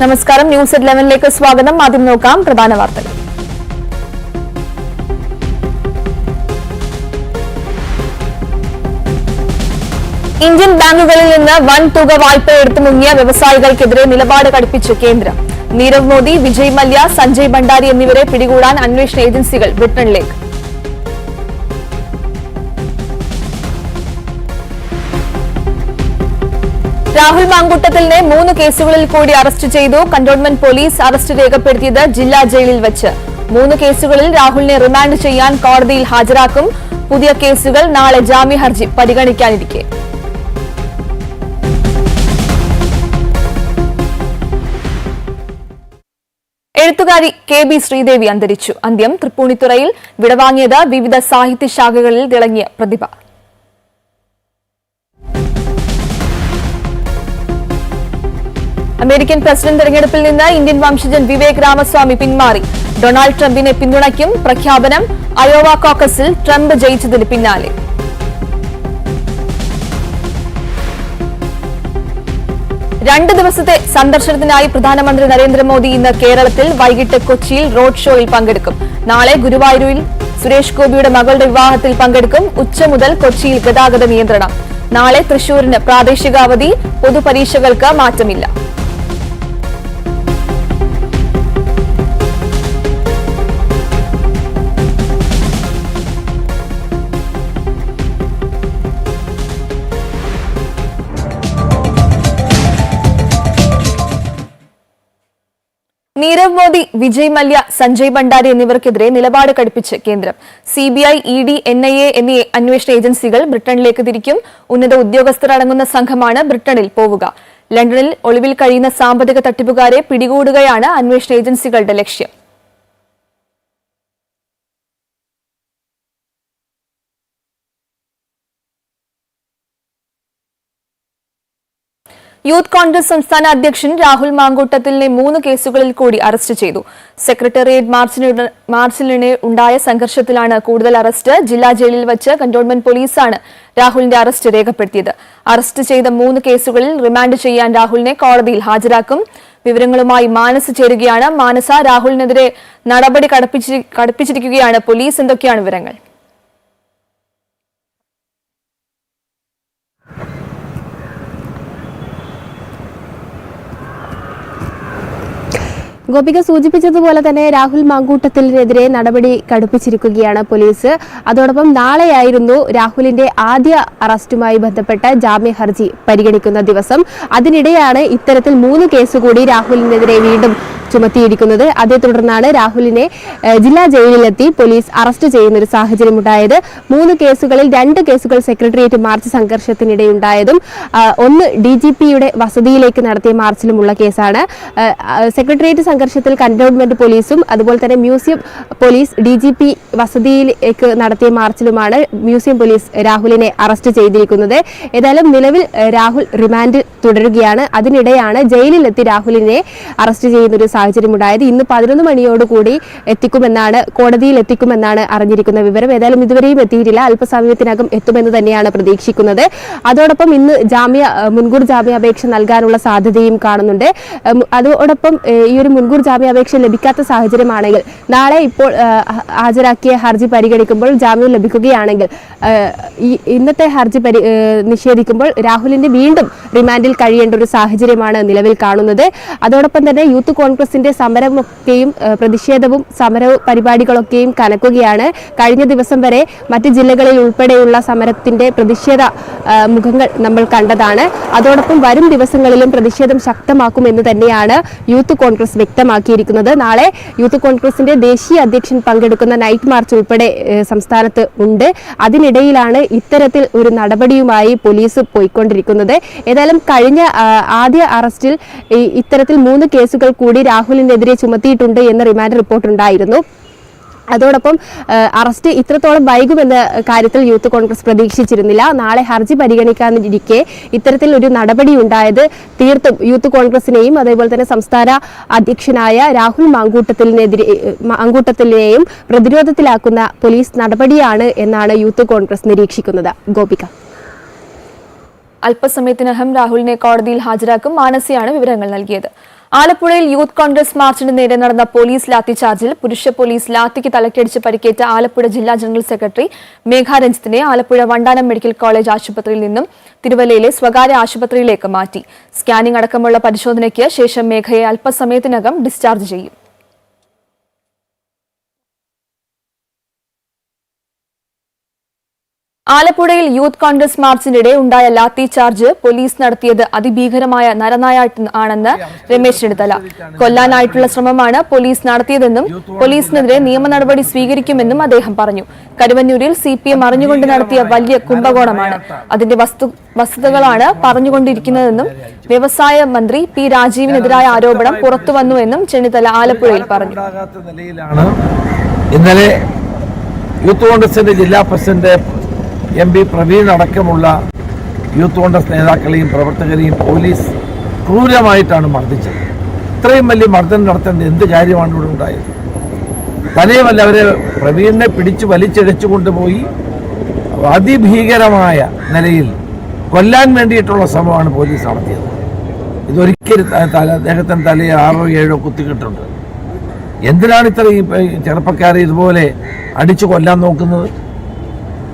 നമസ്കാരം. News at ലെവനിലേക്ക് സ്വാഗതം. ആദ്യം നോക്കാം പ്രധാന വാർത്തകൾ. ഇന്ത്യൻ ബാങ്കുകളിൽ നിന്ന് വൻ തുക വായ്പ എടുത്തു മുങ്ങിയ വ്യവസായികൾക്കെതിരെ നിലപാട് കടുപ്പിച്ച് കേന്ദ്രം. നീരവ് മോദി വിജയ് മല്യ സഞ്ജയ് ഭണ്ഡാരി എന്നിവരെ പിടികൂടാൻ അന്വേഷണ ഏജൻസികൾ ബ്രിട്ടനിലേക്ക്. രാഹുൽ മാങ്കുട്ടത്തിലിനെ മൂന്ന് കേസുകളിൽ കൂടി അറസ്റ്റ് ചെയ്തു. കന്റോൺമെന്റ് പോലീസ് അറസ്റ്റ് രേഖപ്പെടുത്തിയത് ജില്ലാ ജയിലിൽ വെച്ച്. മൂന്ന് കേസുകളിൽ രാഹുലിനെ റിമാൻഡ് ചെയ്യാൻ കോടതിയിൽ ഹാജരാക്കും. പുതിയ കേസുകൾ നാളെ ജാമ്യ ഹർജി പരിഗണിക്കാനിരിക്കെ. എഴുത്തുകാരി കെ ബി ശ്രീദേവി അന്തരിച്ചു. അന്ത്യം തൃപ്പൂണിത്തുറയിൽ വിടവാങ്ങിയത് വിവിധ സാഹിത്യശാഖകളിൽ തിളങ്ങിയ പ്രതിഭ. അമേരിക്കൻ പ്രസിഡന്റ് തെരഞ്ഞെടുപ്പിൽ നിന്ന് ഇന്ത്യൻ വംശജൻ വിവേക് രാമസ്വാമി പിന്മാറി. ഡൊണാൾഡ് ട്രംപിനെ പിന്തുണയ്ക്കും പ്രഖ്യാപനം. അയോവ കോക്കസിൽ ട്രംപ് ജയിച്ചതിന് പിന്നാലെ. രണ്ട് ദിവസത്തെ സന്ദർശനത്തിനായി പ്രധാനമന്ത്രി നരേന്ദ്രമോദി ഇന്ന് കേരളത്തിൽ വൈകിട്ട് കൊച്ചിയിൽ റോഡ് ഷോയിൽ പങ്കെടുക്കും. നാളെ ഗുരുവായൂരിൽ സുരേഷ് ഗോപിയുടെ മകളുടെ വിവാഹത്തിൽ പങ്കെടുക്കും ഉച്ച മുതൽ കൊച്ചിയിൽ ഗതാഗത നിയന്ത്രണം. നാളെ തൃശൂരിന് പ്രാദേശിക അവധി പൊതുപരീക്ഷകൾക്ക് മാറ്റമില്ല. നീരവ് മോദി വിജയ് മല്യ സഞ്ജയ് ഭണ്ഡാരി എന്നിവർക്കെതിരെ നിലപാട് കടുപ്പിച്ച് കേന്ദ്രം. C B I E D N I A എന്നീ അന്വേഷണ ഏജൻസികൾ ബ്രിട്ടനിലേക്ക് തിരിക്കും. ഉന്നത ഉദ്യോഗസ്ഥർ അടങ്ങുന്ന സംഘമാണ് ബ്രിട്ടനിൽ പോവുക. ലണ്ടനിൽ ഒളിവിൽ കഴിയുന്ന സാമ്പത്തിക തട്ടിപ്പുകാരെ പിടികൂടുകയാണ് അന്വേഷണ ഏജൻസികളുടെ ലക്ഷ്യം. യൂത്ത് കോൺഗ്രസ് സംസ്ഥാന അധ്യക്ഷൻ രാഹുൽ മാങ്കൂട്ടത്തിലിനെ മൂന്ന് കേസുകളിൽ കൂടി അറസ്റ്റ് ചെയ്തു. സെക്രട്ടേറിയറ്റ് മാർച്ചിലിനെ ഉണ്ടായ സംഘർഷത്തിലാണ് കൂടുതൽ അറസ്റ്റ്. ജില്ലാ ജയിലിൽ വച്ച് കന്റോൺമെന്റ് പോലീസാണ് രാഹുലിന്റെ അറസ്റ്റ് രേഖപ്പെടുത്തിയത്. അറസ്റ്റ് ചെയ്ത മൂന്ന് കേസുകളിൽ റിമാൻഡ് ചെയ്യാൻ രാഹുലിനെ കോടതിയിൽ ഹാജരാക്കും. വിവരങ്ങളുമായി മാനസ് ചേരുകയാണ്. മാനസ രാഹുലിനെതിരെ നടപടി കടുപ്പിച്ചിരിക്കുകയാണ് പോലീസ്. എന്തൊക്കെയാണ് വിവരങ്ങൾ? ഗോപിക സൂചിപ്പിച്ചതുപോലെ തന്നെ രാഹുൽ മാങ്കൂട്ടത്തിനെതിരെ നടപടി കടുപ്പിച്ചിരിക്കുകയാണ് പോലീസ്. അതോടൊപ്പം നാളെയായിരുന്നു രാഹുലിന്റെ ആദ്യ അറസ്റ്റുമായി ബന്ധപ്പെട്ട ജാമ്യ ഹർജി പരിഗണിക്കുന്ന ദിവസം. അതിനിടെയാണ് ഇത്തരത്തിൽ മൂന്ന് കേസ് കൂടി രാഹുലിനെതിരെ വീണ്ടും ചുമത്തിയിരിക്കുന്നത്. അതേ തുടർന്നാണ് രാഹുലിനെ ജില്ലാ ജയിലിലെത്തി പോലീസ് അറസ്റ്റ് ചെയ്യുന്ന ഒരു സാഹചര്യം ഉണ്ടായത്. മൂന്ന് കേസുകളിൽ രണ്ട് കേസുകൾ സെക്രട്ടേറിയറ്റ് മാർച്ച് സംഘർഷത്തിനിടെയുണ്ടായതും ഒന്ന് ഡി ജി പിയുടെ വസതിയിലേക്ക് നടത്തിയ മാർച്ചിലുമുള്ള കേസാണ്. സെക്രട്ടേറിയറ്റ് സംഘർഷത്തിൽ കന്റോൺമെന്റ് പോലീസും അതുപോലെ തന്നെ museum police D G P വസതിയിലേക്ക് നടത്തിയ മാർച്ചിലുമാണ് മ്യൂസിയം പോലീസ് രാഹുലിനെ അറസ്റ്റ് ചെയ്തിരിക്കുന്നത്. ഏതായാലും നിലവിൽ രാഹുൽ റിമാൻഡ് തുടരുകയാണ്. അതിനിടെയാണ് ജയിലിലെത്തി രാഹുലിനെ അറസ്റ്റ് ചെയ്യുന്ന ഒരു സാഹചര്യം ഉണ്ടായത് ഇന്ന് പതിനൊന്ന് മണിയോടുകൂടി എത്തിക്കുമെന്നാണ് കോടതിയിൽ എത്തിക്കുമെന്നാണ് അറിഞ്ഞിരിക്കുന്ന വിവരം ഏതായാലും ഇതുവരെയും എത്തിയിട്ടില്ല. അല്പസമയത്തിനകം എത്തുമെന്ന് തന്നെയാണ് പ്രതീക്ഷിക്കുന്നത്. അതോടൊപ്പം ഇന്ന് ജാമ്യ മുൻകൂർ ജാമ്യാപേക്ഷ നൽകാനുള്ള സാധ്യതയും കാണുന്നുണ്ട്. അതോടൊപ്പം ഈ ഒരു മുൻകൂർ ജാമ്യാപേക്ഷ ലഭിക്കാത്ത സാഹചര്യമാണെങ്കിൽ നാളെ ഇപ്പോൾ ഹാജരാക്കിയ ഹർജി പരിഗണിക്കുമ്പോൾ ജാമ്യം ലഭിക്കുകയാണെങ്കിൽ ഇന്നത്തെ ഹർജി നിഷേധിക്കുമ്പോൾ രാഹുലിന്റെ വീണ്ടും റിമാൻഡിൽ കഴിയേണ്ട ഒരു സാഹചര്യമാണ് നിലവിൽ കാണുന്നത്. അതോടൊപ്പം തന്നെ യൂത്ത് കോൺഗ്രസിന്റെ സമരമൊക്കെയും പ്രതിഷേധവും സമര പരിപാടികളൊക്കെയും കനക്കുകയാണ്. കഴിഞ്ഞ ദിവസം വരെ മറ്റ് ജില്ലകളിൽ ഉൾപ്പെടെയുള്ള സമരത്തിന്റെ പ്രതിഷേധ മുഖങ്ങൾ നമ്മൾ കണ്ടതാണ്. അതോടൊപ്പം വരും ദിവസങ്ങളിലും പ്രതിഷേധം ശക്തമാക്കുമെന്ന് തന്നെയാണ് യൂത്ത് കോൺഗ്രസ് വ്യക്തമാക്കിയിരിക്കുന്നത്. നാളെ യൂത്ത് കോൺഗ്രസിന്റെ ദേശീയ അധ്യക്ഷൻ പങ്കെടുക്കുന്ന നൈറ്റ് മാർച്ച് ഉൾപ്പെടെ സംസ്ഥാനത്ത് ഉണ്ട്. അതിനിടയിലാണ് ഇത്തരത്തിൽ ഒരു നടപടിയുമായി പോലീസ് പോയിക്കൊണ്ടിരിക്കുന്നത്. ഏതായാലും കഴിഞ്ഞ ആദ്യ അറസ്റ്റിൽ ഇത്തരത്തിൽ മൂന്ന് കേസുകൾ കൂടി രാഹുലിനെതിരെ ചുമത്തിയിട്ടുണ്ട് എന്ന റിമാൻഡ് റിപ്പോർട്ട് ഉണ്ടായിരുന്നു. അതോടൊപ്പം അറസ്റ്റ് ഇത്രത്തോളം വൈകുമെന്ന കാര്യത്തിൽ യൂത്ത് കോൺഗ്രസ് പ്രതീക്ഷിച്ചിരുന്നില്ല. നാളെ ഹർജി പരിഗണിക്കാനിരിക്കെ ഇത്തരത്തിൽ ഒരു നടപടി ഉണ്ടായത് തീർത്തും യൂത്ത് കോൺഗ്രസിനെയും അതേപോലെ തന്നെ സംസ്ഥാന അധ്യക്ഷനായ രാഹുൽ മാങ്കൂട്ടത്തിനെതിരെ മാങ്കൂട്ടത്തിനെയും പ്രതിരോധത്തിലാക്കുന്ന പോലീസ് നടപടിയാണ് എന്നാണ് യൂത്ത് കോൺഗ്രസ് നിരീക്ഷിക്കുന്നത്. ഗോപിക. അല്പസമയത്തിനകം രാഹുലിനെ കോടതിയിൽ ഹാജരാക്കും മാനസിയാണ് വിവരങ്ങൾ നൽകിയത്. ആലപ്പുഴയിൽ യൂത്ത് കോൺഗ്രസ് മാർച്ചിന് നേരെ നടന്ന പോലീസ് ലാത്തിചാർജിൽ പുരുഷ പോലീസ് ലാത്തിക്ക് തലക്കടിച്ച് പരിക്കേറ്റ ആലപ്പുഴ ജില്ലാ ജനറൽ സെക്രട്ടറി മേഘാരഞ്ജിത്തിനെ ആലപ്പുഴ വണ്ടാനം മെഡിക്കൽ കോളേജ് ആശുപത്രിയിൽ നിന്നും തിരുവല്ലയിലെ സ്വകാര്യ ആശുപത്രിയിലേക്ക് മാറ്റി. സ്കാനിംഗ് അടക്കമുള്ള പരിശോധനയ്ക്ക് ശേഷം മേഘയെ അല്പസമയത്തിനകം ഡിസ്ചാർജ് ചെയ്യും. ആലപ്പുഴയിൽ യൂത്ത് കോൺഗ്രസ് മാർച്ചിനിടെ ഉണ്ടായ ലാത്തി ചാർജ് പോലീസ് നടത്തിയത് അതിഭീകരമായ നരനായാട്ട് ആണെന്ന് രമേശ് ചെന്നിത്തല. കൊല്ലാനായിട്ടുള്ള ശ്രമമാണ് പോലീസ് നടത്തിയതെന്നും പോലീസിനെതിരെ നിയമ നടപടി സ്വീകരിക്കുമെന്നും അദ്ദേഹം പറഞ്ഞു. കരുവന്നൂരിൽ സി പി എം അറിഞ്ഞുകൊണ്ട് നടത്തിയ വലിയ കുംഭകോണമാണ്. അതിന്റെ വസ്തു വസ്തുതകളാണ് പറഞ്ഞുകൊണ്ടിരിക്കുന്നതെന്നും വ്യവസായ മന്ത്രി പി രാജീവിനെതിരായ ആരോപണം പുറത്തുവന്നുവെന്നും ചെന്നിത്തല ആലപ്പുഴയിൽ പറഞ്ഞു. ഇന്നലെ യൂത്ത് കോൺഗ്രസിന്റെ ജില്ലാ പ്രസിഡന്റ് എം പി പ്രവീൺ അടക്കമുള്ള യൂത്ത് കോൺഗ്രസ് നേതാക്കളെയും പ്രവർത്തകരെയും പോലീസ് ക്രൂരമായിട്ടാണ് മർദ്ദിച്ചത്. ഇത്രയും വലിയ മർദ്ദനം നടത്തേണ്ട എന്ത് കാര്യമാണ് ഇവിടെ ഉണ്ടായത്? തന്നെയുമല്ല അവരെ പ്രവീണിനെ പിടിച്ച് വലിച്ചിഴച്ചു കൊണ്ടുപോയി അതിഭീകരമായ നിലയിൽ കൊല്ലാൻ വേണ്ടിയിട്ടുള്ള ശ്രമമാണ് പോലീസ് നടത്തിയത്. ഇതൊരിക്കലും തല തലയിൽ ആറോ ഏഴോ കുത്തിക്കിട്ടുണ്ട് എന്തിനാണ് ഇത്രയും ചെറുപ്പക്കാരെ ഇതുപോലെ അടിച്ചു കൊല്ലാൻ നോക്കുന്നത്?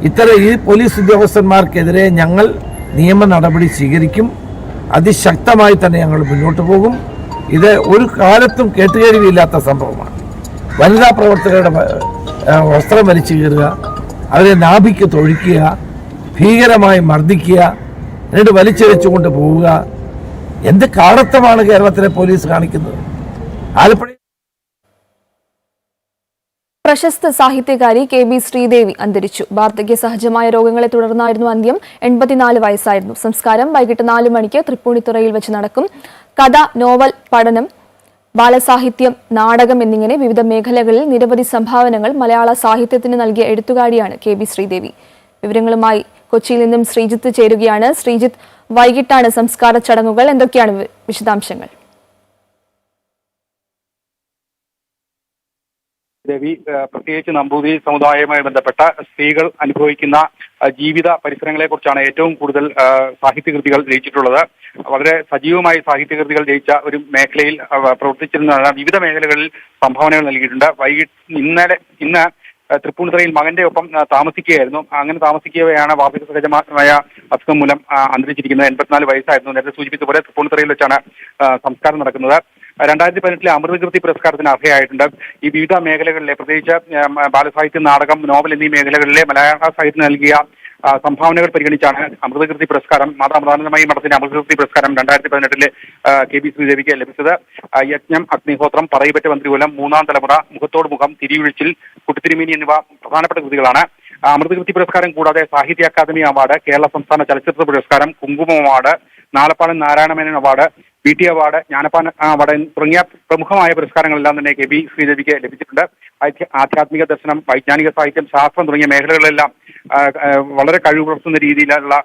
ഇത്തരം ഈ പോലീസ് ഉദ്യോഗസ്ഥന്മാർക്കെതിരെ ഞങ്ങൾ നിയമ നടപടി സ്വീകരിക്കും. അതിശക്തമായി തന്നെ ഞങ്ങൾ മുന്നോട്ട് പോകും. ഇത് ഒരു കാലത്തും കേട്ടുകേഴിവില്ലാത്ത സംഭവമാണ്. വനിതാ പ്രവർത്തകരുടെ വസ്ത്രം വലിച്ചു കീറുക അവരെ നാഭിക്ക് തൊഴിക്കുക ഭീകരമായി മർദ്ദിക്കുക എന്നിട്ട് വലിച്ചിഴച്ചുകൊണ്ട് പോവുക. എന്ത് കാടത്തമാണ് കേരളത്തിലെ പോലീസ് കാണിക്കുന്നത്? ആലപ്പുഴ പ്രശസ്ത സാഹിത്യകാരി കെ ബി ശ്രീദേവി അന്തരിച്ചു. വാർദ്ധക്യ സഹജമായ രോഗങ്ങളെ തുടർന്നായിരുന്നു അന്ത്യം. എൺപത്തിനാല് വയസ്സായിരുന്നു. സംസ്കാരം വൈകിട്ട് നാല് മണിക്ക് തൃപ്പൂണിത്തുറയിൽ വെച്ച് നടക്കും. കഥ നോവൽ പഠനം ബാലസാഹിത്യം നാടകം എന്നിങ്ങനെ വിവിധ മേഖലകളിൽ നിരവധി സംഭാവനകൾ മലയാള സാഹിത്യത്തിന് നൽകിയ എഴുത്തുകാരിയാണ് കെ ബി ശ്രീദേവി. വിവരങ്ങളുമായി കൊച്ചിയിൽ നിന്നും ശ്രീജിത്ത് ചേരുകയാണ്. ശ്രീജിത്ത് വൈകിട്ടാണ് സംസ്കാര ചടങ്ങുകൾ. എന്തൊക്കെയാണ് വിശദാംശങ്ങൾ? രവി പ്രത്യേകിച്ച് നമ്പൂതിരി സമുദായവുമായി ബന്ധപ്പെട്ട സ്ത്രീകൾ അനുഭവിക്കുന്ന ജീവിത പരിസരങ്ങളെ കുറിച്ചാണ് ഏറ്റവും കൂടുതൽ സാഹിത്യകൃതികൾ രചിച്ചിട്ടുള്ളത്. വളരെ സജീവമായി സാഹിത്യകൃതികൾ രചിച്ച ഒരു മേഖലയിൽ പ്രവർത്തിച്ചിരുന്നതാണ് പ്രവർത്തിച്ചിരുന്ന വിവിധ മേഖലകളിൽ സംഭാവനകൾ നൽകിയിട്ടുണ്ട്. വൈകിട്ട് ഇന്നലെ ഇന്ന് തൃപ്പൂണിത്തുറയിൽ മകന്റെ ഒപ്പം താമസിക്കുകയായിരുന്നു. അങ്ങനെ താമസിക്കുകയാണ് വാർദ്ധക്യ സഹജമായ അസുഖം മൂലം അന്തരിച്ചിരിക്കുന്നത്. എൺപത്തിനാല് വയസ്സായിരുന്നു. നേരത്തെ സൂചിപ്പിച്ച പോലെ തൃപ്പൂണിത്തുറയിൽ വെച്ചാണ് സംസ്കാരം നടക്കുന്നത്. രണ്ടായിരത്തി പതിനെട്ടിലെ അമൃതകൃതി പുരസ്കാരത്തിന് അർഹയായിട്ടുണ്ട്. ഈ വിവിധ മേഖലകളിലെ പ്രത്യേകിച്ച് ബാലസാഹിത്യ നാടകം നോവൽ എന്നീ മേഖലകളിലെ മലയാള സാഹിത്യം നൽകിയ സംഭാവനകൾ പരിഗണിച്ചാണ് അമൃതകൃതി പുരസ്കാരം മാതാമൃതാനന്ദമയി മഠത്തിന്റെ അമൃതകൃതി പുരസ്കാരം രണ്ടായിരത്തി പതിനെട്ടിലെ കെ ബി ശ്രീദേവിക്ക് ലഭിച്ചത്. യജ്ഞം അഗ്നിഹോത്രം പറയപ്പെട്ട മന്ത്രികുലം മൂന്നാം തലമുറ മുഖത്തോട് മുഖം തിരിയൊഴിച്ചിൽ കുട്ടിത്തിരിമീനി എന്നിവ പ്രധാനപ്പെട്ട കൃതികളാണ്. അമൃതകൃതി പുരസ്കാരം കൂടാതെ സാഹിത്യ അക്കാദമി അവാർഡ് കേരള സംസ്ഥാന ചലച്ചിത്ര പുരസ്കാരം Kunkumam award Nalappadan Narayana Menon award B T award Jnanappana award തുടങ്ങിയ പ്രമുഖമായ പുരസ്കാരങ്ങളെല്ലാം തന്നെ കെ ബി ശ്രീദേവിക്ക് ലഭിച്ചിട്ടുണ്ട്. ആധ്യ- ആധ്യാത്മിക ദർശനം വൈജ്ഞാനിക സാഹിത്യം ശാസ്ത്രം തുടങ്ങിയ മേഖലകളിലെല്ലാം വളരെ കഴിവ് പുലർത്തുന്ന രീതിയിലുള്ള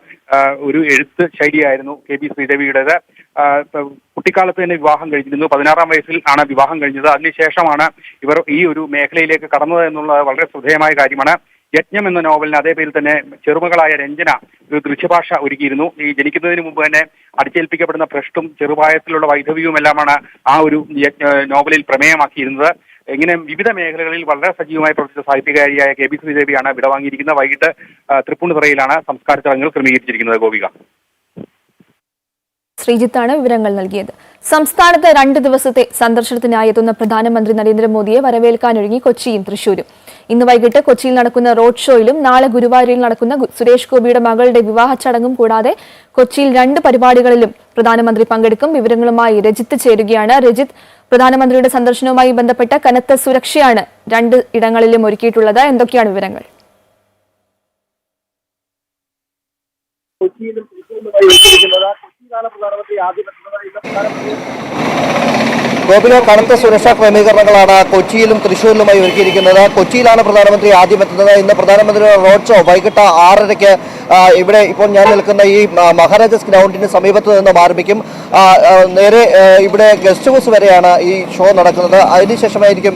ഒരു എഴുത്ത് ശൈലിയായിരുന്നു കെ ബി ശ്രീദേവിയുടേത്. കുട്ടിക്കാലത്ത് തന്നെ വിവാഹം കഴിഞ്ഞിരുന്നു. പതിനാറാം വയസ്സിൽ ആണ് വിവാഹം കഴിഞ്ഞത്. അതിനുശേഷമാണ് ഇവർ ഈ ഒരു മേഖലയിലേക്ക് കടന്നത് എന്നുള്ളത് വളരെ ശ്രദ്ധേയമായ കാര്യമാണ്. യജ്ഞം എന്ന നോവലിന് അതേ പേരിൽ തന്നെ ചെറുമകളായ രഞ്ജന ഒരു ദൃശ്യഭാഷ ഒരുക്കിയിരുന്നു. ഈ ജനിക്കുന്നതിന് മുമ്പ് തന്നെ അടിച്ചേൽപ്പിക്കപ്പെടുന്ന ഭ്രഷ്ടും ചെറുപ്രായത്തിലുള്ള വൈധവ്യവും ആ ഒരു നോവലിൽ പ്രമേയമാക്കിയിരുന്നത്. ഇങ്ങനെ വിവിധ മേഖലകളിൽ വളരെ സജീവമായി പ്രവർത്തിച്ച സാഹിത്യകാരിയായ കെ ബി ശ്രീദേവിയാണ് വിടവാങ്ങിയിരിക്കുന്നത് വൈകിട്ട് തൃപ്പൂണിത്തുറയിലാണ് സംസ്കാര ചടങ്ങുകൾ ക്രമീകരിച്ചിരിക്കുന്നത് ഗോപിക. ശ്രീജിത്താണ് വിവരങ്ങൾ നൽകിയത്. സംസ്ഥാനത്ത് രണ്ട് ദിവസത്തെ സന്ദർശനത്തിനായി എത്തുന്ന പ്രധാനമന്ത്രി നരേന്ദ്രമോദിയെ വരവേൽക്കാനൊരുങ്ങി കൊച്ചിയും തൃശൂരും ഇന്ന് വൈകിട്ട് കൊച്ചിയിൽ നടക്കുന്ന റോഡ് ഷോയിലും നാളെ ഗുരുവായൂരിൽ നടക്കുന്ന സുരേഷ് ഗോപിയുടെ മകളുടെ വിവാഹ ചടങ്ങും കൂടാതെ കൊച്ചിയിൽ രണ്ട് പരിപാടികളിലും പ്രധാനമന്ത്രി പങ്കെടുക്കും. വിവരങ്ങളുമായി രജിത്ത് ചേരുകയാണ്. രജിത്ത് പ്രധാനമന്ത്രിയുടെ സന്ദർശനവുമായി ബന്ധപ്പെട്ട കനത്ത സുരക്ഷയാണ് രണ്ട് ഇടങ്ങളിലും ഒരുക്കിയിട്ടുള്ളത്. എന്തൊക്കെയാണ് വിവരങ്ങൾ? കൊച്ചിയിലും പ്രധാനമന്ത്രി കനത്ത സുരക്ഷാ ക്രമീകരണങ്ങളാണ് കൊച്ചിയിലും തൃശ്ശൂരിലുമായി ഒരുക്കിയിരിക്കുന്നത്. കൊച്ചിയിലാണ് പ്രധാനമന്ത്രി ആദ്യം എത്തുന്നത് ഇന്ന് പ്രധാനമന്ത്രിയുടെ റോഡ് ഷോ വൈകിട്ട് ആറരയ്ക്ക് ഇവിടെ ഇപ്പോൾ ഞാൻ നിൽക്കുന്ന ഈ മഹാരാജസ് ഗ്രൗണ്ടിന് സമീപത്ത് നിന്നും ആരംഭിക്കും. നേരെ ഇവിടെ ഗസ്റ്റ് ഹൗസ് വരെയാണ് ഈ ഷോ നടക്കുന്നത്. അതിനുശേഷമായിരിക്കും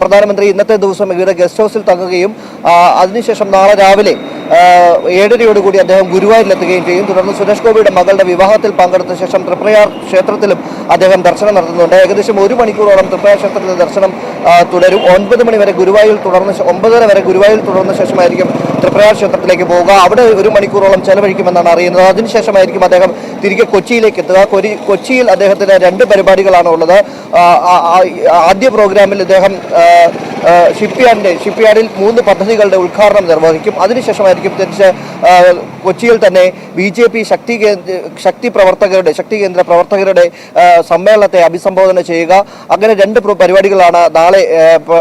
പ്രധാനമന്ത്രി ഇന്നത്തെ ദിവസം ഇവിടെ ഗസ്റ്റ് ഹൗസിൽ തങ്ങുകയും അതിനുശേഷം നാളെ രാവിലെ ആ, ഏഴരയോടുകൂടി അദ്ദേഹം ഗുരുവായൂരിലെത്തുകയും ചെയ്യും. തുടർന്ന് സുരേഷ് ഗോപിയുടെ മകളുടെ വിവാഹത്തിൽ പങ്കെടുത്ത ശേഷം തൃപ്രയാർ ക്ഷേത്രത്തിലും അദ്ദേഹം ദർശനം നടത്തുന്നുണ്ട്. ഏകദേശം ഒരു മണിക്കൂറോളം തൃപ്രയാർ ക്ഷേത്രത്തിലെ ദർശനം തുടരും. ഒൻപത് മണി വരെ ഗുരുവായൂർ തുടർന്ന് ഒമ്പതര വരെ ഗുരുവായൂർ തുടർന്ന ശേഷമായിരിക്കും തൃപ്രയാർ ക്ഷേത്രത്തിലേക്ക് പോവുക. അവിടെ ഒരു മണിക്കൂറോളം ചെലവഴിക്കുമെന്നാണ് അറിയുന്നത്. അതിനുശേഷമായിരിക്കും അദ്ദേഹം തിരികെ കൊച്ചിയിലേക്ക് എത്തുക. കൊച്ചിയിൽ അദ്ദേഹത്തിന് രണ്ട് പരിപാടികളാണ് ഉള്ളത്. ആദ്യ പ്രോഗ്രാമിൽ അദ്ദേഹം ഷിപ്പ്യാർഡിന്റെ ഷിപ്പ്യാർഡിൽ മൂന്ന് പദ്ധതികളുടെ ഉദ്ഘാടനം നിർവഹിക്കും. അതിനുശേഷമായിരിക്കും ആ, കൊച്ചിയിൽ തന്നെ ബി ജെ പി ശക്തി ശക്തി പ്രവർത്തകരുടെ ശക്തി കേന്ദ്ര പ്രവർത്തകരുടെ സമ്മേളനത്തെ അഭിസംബോധന ചെയ്യുക. അങ്ങനെ രണ്ട് പ്ര- പരിപാടികളാണ് നാളെ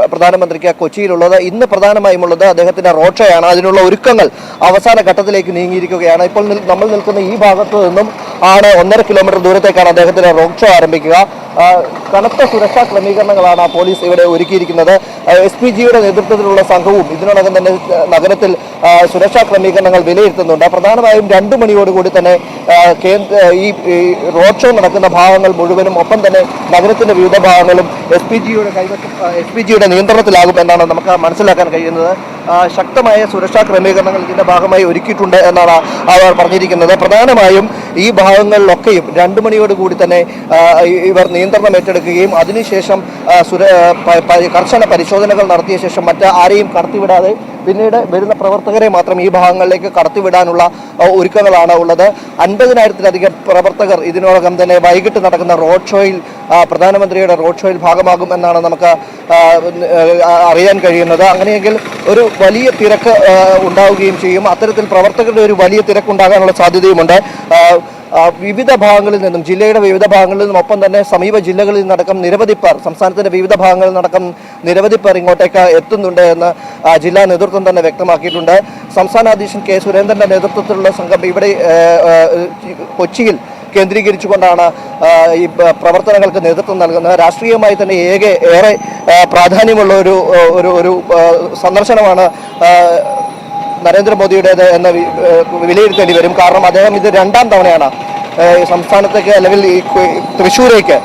പ്രധാനമന്ത്രിക്ക് കൊച്ചിയിലുള്ളത്. ഇന്ന് പ്രധാനമായും ഉള്ളത് അദ്ദേഹത്തിന്റെ റോഡ് ഷോയാണ് അതിനുള്ള ഒരുക്കങ്ങൾ അവസാന ഘട്ടത്തിലേക്ക് നീങ്ങിയിരിക്കുകയാണ്. ഇപ്പോൾ നമ്മൾ നിൽക്കുന്ന ഈ ഭാഗത്തു നിന്നും ആണ് ഒന്നര കിലോമീറ്റർ ദൂരത്തേക്കാണ് അദ്ദേഹത്തിന്റെ റോഡ് ഷോ ആരംഭിക്കുക. കനത്ത സുരക്ഷാ ക്രമീകരണങ്ങളാണ് പോലീസ് ഇവിടെ ഒരുക്കിയിരിക്കുന്നത്. എസ് പി ജിയുടെ നേതൃത്വത്തിലുള്ള സംഘവും ഇതിനോടകം തന്നെ നഗരത്തിൽ സുരക്ഷാ ക്രമീകരണങ്ങൾ വിലയിരുത്തുന്നുണ്ട്. പ്രധാനമായും രണ്ടു മണിയോടുകൂടി തന്നെ കേന്ദ്ര ഈ റോഡ് ഷോ നടക്കുന്ന ഭാഗങ്ങൾ മുഴുവനും ഒപ്പം തന്നെ നഗരത്തിന്റെ വിവിധ ഭാഗങ്ങളും എസ് പി ജിയുടെ കൈവശം എസ് പി ജിയുടെ നിയന്ത്രണത്തിലാകും എന്നാണ് നമുക്ക് മനസ്സിലാക്കാൻ കഴിയുന്നത്. ശക്തമായ സുരക്ഷാ ക്രമീകരണങ്ങൾ ഇതിന്റെ ഭാഗമായി ഒരുക്കിയിട്ടുണ്ട് എന്നാണ് അവർ പറഞ്ഞിരിക്കുന്നത്. പ്രധാനമായും ഈ ഭാഗങ്ങളിലൊക്കെയും രണ്ടു മണിയോടുകൂടി തന്നെ ഇവർ നിയന്ത്രണം ഏറ്റെടുക്കുകയും അതിനുശേഷം കർശന പരിശോധനകൾ നടത്തിയ ശേഷം മറ്റ് ആരെയും കടത്തിവിടാതെ പിന്നീട് വരുന്ന പ്രവർത്തകരെ മാത്രം ഈ ഭാഗങ്ങളിലേക്ക് കടത്തിവിടാനുള്ള ഒരുക്കങ്ങളാണ് ഉള്ളത്. അൻപതിനായിരത്തിലധികം പ്രവർത്തകർ ഇതിനോടകം തന്നെ വൈകിട്ട് നടക്കുന്ന റോഡ് ഷോയിൽ പ്രധാനമന്ത്രിയുടെ റോഡ് ഷോയിൽ ഭാഗമാകും എന്നാണ് നമുക്ക് അറിയാൻ കഴിയുന്നത്. അങ്ങനെയെങ്കിൽ ഒരു വലിയ തിരക്ക് ഉണ്ടാവുകയും ചെയ്യും. അത്തരത്തിൽ പ്രവർത്തകരുടെ ഒരു വലിയ തിരക്കുണ്ടാകാനുള്ള സാധ്യതയുമുണ്ട്. വിവിധ ഭാഗങ്ങളിൽ നിന്നും ജില്ലയുടെ വിവിധ ഭാഗങ്ങളിൽ നിന്നും ഒപ്പം തന്നെ സമീപ ജില്ലകളിൽ നിന്നടക്കം നിരവധി പേർ സംസ്ഥാനത്തിന്റെ വിവിധ ഭാഗങ്ങളിൽ നിന്നടക്കം നിരവധി പേർ ഇങ്ങോട്ടേക്ക് എത്തുന്നുണ്ട് എന്ന് ജില്ലാ നേതൃത്വം തന്നെ വ്യക്തമാക്കിയിട്ടുണ്ട്. സംസ്ഥാന അധ്യക്ഷൻ കെ. സുരേന്ദ്രന്റെ നേതൃത്വത്തിലുള്ള സംഘം ഇവിടെ കൊച്ചിയിൽ കേന്ദ്രീകരിച്ചുകൊണ്ടാണ് ഈ പ്രവർത്തനങ്ങൾക്ക് നേതൃത്വം നൽകുന്നത്. രാഷ്ട്രീയമായി തന്നെ ഏക ഏറെ പ്രാധാന്യമുള്ള ഒരു ഒരു ഒരു സന്ദർശനമാണ് നരേന്ദ്രമോദിയുടേത് എന്ന് വിലയിരുത്തേണ്ടി വരും. കാരണം അദ്ദേഹം ഇത് രണ്ടാം തവണയാണ് സംസ്ഥാനത്തേക്ക് അല്ലെങ്കിൽ ഈ തൃശ്ശൂരേക്ക്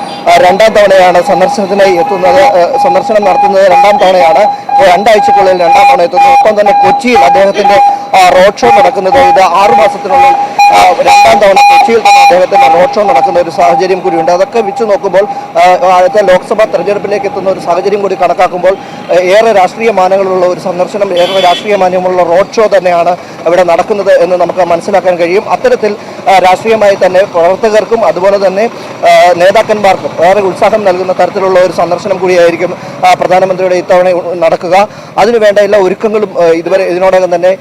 രണ്ടാം തവണയാണ് സന്ദർശനത്തിനായി എത്തുന്നത് സന്ദർശനം നടത്തുന്നത് രണ്ടാം തവണയാണ്. രണ്ടാഴ്ചക്കുള്ളിൽ രണ്ടാം തവണ എത്തുന്നത്. ഒപ്പം തന്നെ കൊച്ചിയിൽ അദ്ദേഹത്തിന്റെ ആ, റോഡ് ഷോ നടക്കുന്നത് ഇത് ആറു മാസത്തിനുള്ളിൽ രണ്ടാം തവണ കൊച്ചിയിൽ തന്നെ അദ്ദേഹത്തിന്റെ റോഡ് ഷോ നടക്കുന്ന ഒരു സാഹചര്യം കൂടിയുണ്ട്. അതൊക്കെ വെച്ച് നോക്കുമ്പോൾ അടുത്ത ലോക്സഭാ തെരഞ്ഞെടുപ്പിലേക്ക് എത്തുന്ന ഒരു സാഹചര്യം കൂടി കണക്കാക്കുമ്പോൾ ഏറെ രാഷ്ട്രീയ മാനങ്ങളുള്ള ഒരു സന്ദർശനം ഏറെ രാഷ്ട്രീയ മാന്യമുള്ള റോഡ് ഷോ തന്നെയാണ് ഇവിടെ നടക്കുന്നത് എന്ന് നമുക്ക് മനസ്സിലാക്കാൻ കഴിയും. അത്തരത്തിൽ രാഷ്ട്രീയമായി തന്നെ പ്രവർത്തകർക്കും അതുപോലെ തന്നെ നേതാക്കന്മാർക്കും ഏറെ ഉത്സാഹം നൽകുന്ന തരത്തിലുള്ള ഒരു സന്ദർശനം കൂടിയായിരിക്കും പ്രധാനമന്ത്രിയുടെ ഇത്തവണ നടക്കുക. അതിനുവേണ്ട എല്ലാ ഒരുക്കങ്ങളും ഇതുവരെ ഇതിനോടകം തന്നെ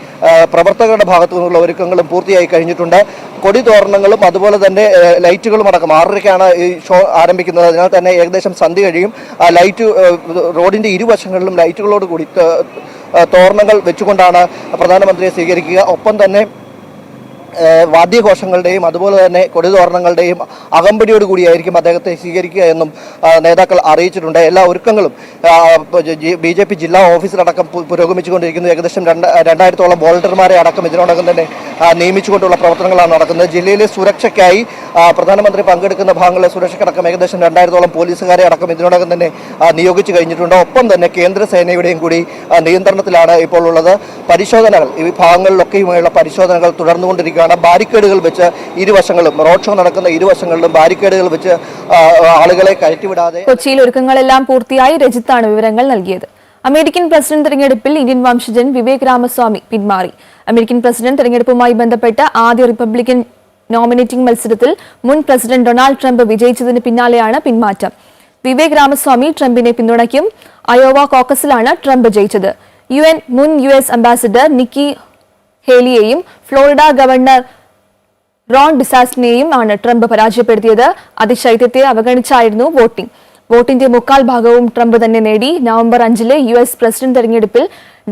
പ്രവർത്തകരുടെ ഭാഗത്തു നിന്നുള്ള ഒരുക്കങ്ങളും പൂർത്തിയായി കഴിഞ്ഞിട്ടുണ്ട്. കൊടി തോരണങ്ങളും അതുപോലെ തന്നെ ലൈറ്റുകളും അടക്കം ആറരയ്ക്കാണ് ഈ ഷോ ആരംഭിക്കുന്നത്. അതിനാൽ തന്നെ ഏകദേശം സന്ധി കഴിയും. ലൈറ്റ് റോഡിന്റെ ഇരുവശങ്ങളിലും ലൈറ്റുകളോട് കൂടി തോരണങ്ങൾ വെച്ചുകൊണ്ടാണ് പ്രധാനമന്ത്രിയെ സ്വീകരിക്കുക. ഒപ്പം തന്നെ വാദ്യഘോഷങ്ങളുടെയും അതുപോലെ തന്നെ കൊടിതോരണങ്ങളുടെയും അകമ്പടിയോട് കൂടിയായിരിക്കും അദ്ദേഹത്തെ സ്വീകരിക്കുക എന്നും നേതാക്കൾ അറിയിച്ചിട്ടുണ്ട്. എല്ലാ ഒരുക്കങ്ങളും ബി ജെ പി ജില്ലാ ഓഫീസിലടക്കം പുരോഗമിച്ചുകൊണ്ടിരിക്കുന്നു. ഏകദേശം രണ്ട് രണ്ടായിരത്തോളം വോളണ്ടിയർമാരെ അടക്കം ഇതിനോടകം തന്നെ നിയമിച്ചുകൊണ്ടുള്ള പ്രവർത്തനങ്ങളാണ് നടക്കുന്നത്. ജില്ലയിലെ സുരക്ഷയ്ക്കായി പ്രധാനമന്ത്രി പങ്കെടുക്കുന്ന ഭാഗങ്ങളിലെ സുരക്ഷയ്ക്കടക്കം ഏകദേശം രണ്ടായിരത്തോളം പോലീസുകാരെ അടക്കം ഇതിനോടകം തന്നെ നിയോഗിച്ചു കഴിഞ്ഞിട്ടുണ്ട്. ഒപ്പം തന്നെ കേന്ദ്ര സേനയുടെയും കൂടി നിയന്ത്രണത്തിലാണ് ഇപ്പോൾ ഉള്ളത്. പരിശോധനകൾ ഈ ഭാഗങ്ങളിലൊക്കെയുമായുള്ള പരിശോധനകൾ തുടർന്നുകൊണ്ടിരിക്കുകയാണ് ബാരിക്കേഡുകൾ വെച്ച് ഇരുവശങ്ങളും റോഡ് ഷോ നടക്കുന്ന ഇരുവശങ്ങളിലും ബാരിക്കേഡുകൾ വെച്ച് ആളുകളെ കയറ്റിവിടാതെ കൊച്ചിയിൽ ഒരുക്കങ്ങളെല്ലാം പൂർത്തിയായി രജിത്താണ് വിവരങ്ങൾ നൽകിയത്. അമേരിക്കൻ പ്രസിഡന്റ് തെരഞ്ഞെടുപ്പിൽ ഇന്ത്യൻ വംശജൻ വിവേക് രാമസ്വാമി പിന്മാറി. അമേരിക്കൻ പ്രസിഡന്റ് തെരഞ്ഞെടുപ്പുമായി ബന്ധപ്പെട്ട ആദ്യ റിപ്പബ്ലിക്കൻ നോമിനേറ്റിംഗ് മത്സരത്തിൽ മുൻ പ്രസിഡന്റ് ഡൊണാൾഡ് ട്രംപ് വിജയിച്ചതിന് പിന്നാലെയാണ് പിന്മാറ്റം. വിവേക് രാമസ്വാമി ട്രംപിനെ പിന്തുണയ്ക്കും. അയോവ കോക്കസിലാണ് ട്രംപ് ജയിച്ചത്. യു മുൻ യു അംബാസിഡർ നിക്കി ഹേലിയെയും ഫ്ലോറിഡ ഗവർണർ റോൺ ഡിസാസ്റ്റിനെയും ആണ് ട്രംപ് പരാജയപ്പെടുത്തിയത്. അതിശൈത്യത്തെ അവഗണിച്ചായിരുന്നു വോട്ടിംഗ്. വോട്ടിന്റെ മുക്കാൽ ഭാഗവും ട്രംപ് തന്നെ നേടി. നവംബർ അഞ്ചിലെ യു എസ് പ്രസിഡന്റ് തെരഞ്ഞെടുപ്പിൽ